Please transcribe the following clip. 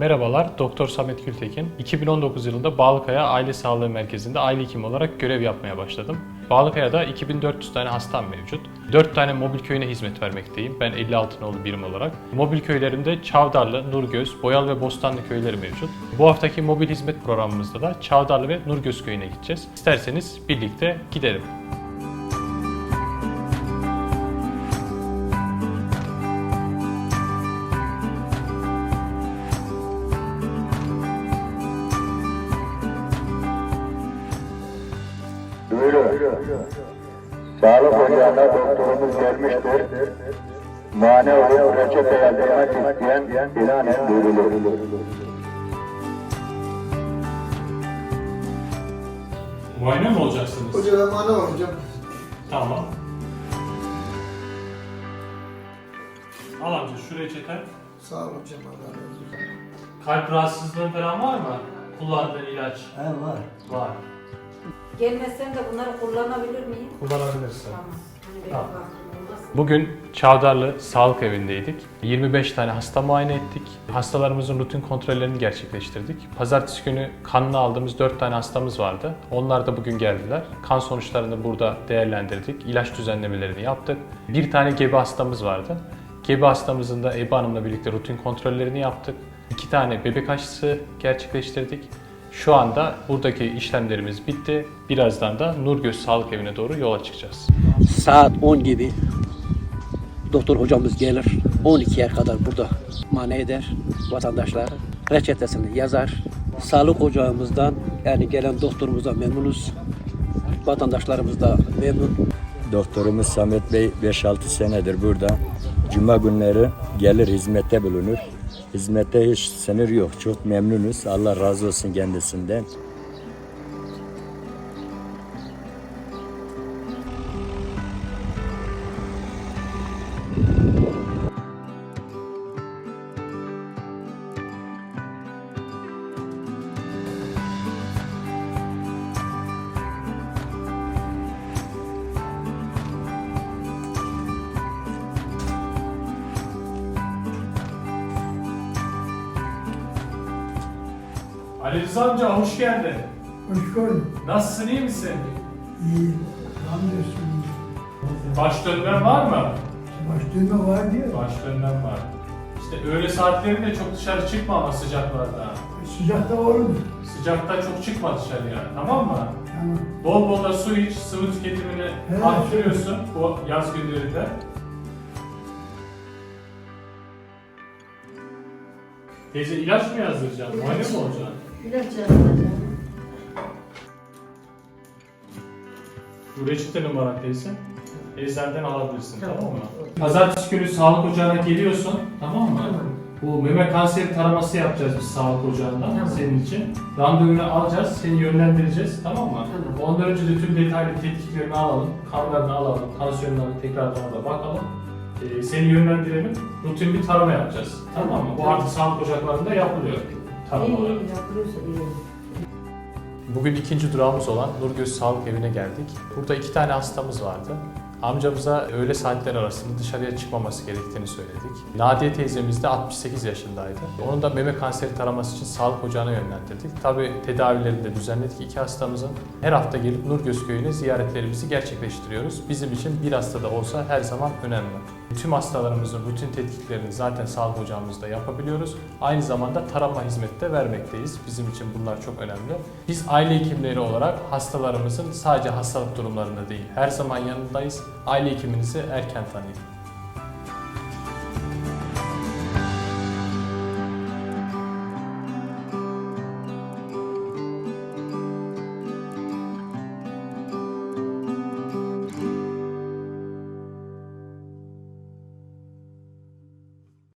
Merhabalar, Doktor Samet Gültekin. 2019 yılında Bağlıkaya Aile Sağlığı Merkezi'nde aile hekimi olarak görev yapmaya başladım. Bağlıkaya'da 2400 tane hastam mevcut. 4 tane mobil köyüne hizmet vermekteyim. Ben 56 nolu birim olarak. Mobil köylerimde Çavdarlı, Nurgöz, Boyalı ve Bostanlı köyleri mevcut. Bu haftaki mobil hizmet programımızda da Çavdarlı ve Nurgöz köyüne gideceğiz. İsterseniz birlikte gidelim. Buyurun. Sağlık ocağına doktorumuz gelmiştir. Mane olup reçete yazdırmak isteyen ilan et buyurulur. Muayene mi olacaksınız? Hoca ben mana var hocam. Tamam. Al amca şu reçete. Sağ ol hocam Allah razı olsun. Kalp rahatsızlığın falan var mı? Kullandığın ilaç He var. var. Gelmezsen de bunları kullanabilir miyim? Kullanabilirsin. Tamam. Hani benim Tamam. aklım olmaz. Bugün Çavdarlı Sağlık Evi'ndeydik. 25 tane hasta muayene ettik. Hastalarımızın rutin kontrollerini gerçekleştirdik. Pazartesi günü kanını aldığımız 4 tane hastamız vardı. Onlar da bugün geldiler. Kan sonuçlarını burada değerlendirdik. İlaç düzenlemelerini yaptık. Bir tane gebe hastamız vardı. Gebe hastamızın da Eba Hanım'la birlikte rutin kontrollerini yaptık. İki tane bebek aşısı gerçekleştirdik. Şu anda buradaki işlemlerimiz bitti. Birazdan da Nurgöz Sağlık Evi'ne doğru yola çıkacağız. Saat 10 gibi doktor hocamız gelir. 12'ye kadar burada mane eder vatandaşlar. Reçetesini yazar. Sağlık ocağımızdan yani gelen doktorumuza memnunuz. Vatandaşlarımız da memnun. Doktorumuz Samet Bey 5-6 senedir burada. Cuma günleri gelir hizmette bulunur. Hizmette hiç sınır yok. Çok memnunuz. Allah razı olsun kendisinden. Ali Rıza amca hoş geldin. Hoş geldin. Nasılsın iyi misin? İyi. Hamdolsun. Baş dönmen var mı? Baş dönme var diyor. Baş dönmen var. İşte öğle saatlerinde çok dışarı çıkma ama sıcaklarda. Sıcakta olur? Sıcakta çok çıkma dışarıya tamam mı? Tamam. Bol bol da su iç, sıvı tüketimini Evet. arttırıyorsun bu yaz günlerinde. Teyze ilaç mı yazdıracaksın? Muayene mi olacaksın? İlaç yazacağım. Bu reçete numara teyze. Eczaneden alabilirsin tamam, mı? Pazartesi günü sağlık ocağına geliyorsun tamam mı? Bu meme kanseri taraması yapacağız biz sağlık ocağından Tamam. senin için. Randevunu alacağız, seni yönlendireceğiz tamam mı? Tamam. Ondan önce de tüm detaylı tetkiklerini alalım, kanlarını alalım, tansiyonlarını tekrardan da bakalım. Ee, seni yönlendirelim, rutin bir tarama yapacağız. Tamam mı? Bu Tamam. artık sağlık ocaklarında yapılıyor İyi taramalar. iyi iyi. Bugün ikinci durağımız olan Nurgöz Sağlık Evi'ne geldik. Burada iki tane hastamız vardı. Amcamıza öğle saatler arasında dışarıya çıkmaması gerektiğini söyledik. Nadiye teyzemiz de 68 yaşındaydı. Onun da meme kanseri taraması için sağlık ocağına yönlendirdik. Tabi tedavilerini de düzenledik iki hastamızın. Her hafta gelip Nurgöz Köyü'ne ziyaretlerimizi gerçekleştiriyoruz. Bizim için bir hasta da olsa her zaman önemli. Tüm hastalarımızın rutin tetkiklerini zaten sağlık ocağımızda yapabiliyoruz. Aynı zamanda tarama hizmeti de vermekteyiz. Bizim için bunlar çok önemli. Biz aile hekimleri olarak hastalarımızın sadece hastalık durumlarında değil, her zaman yanındayız. Aile hekiminizi erken tanıyın.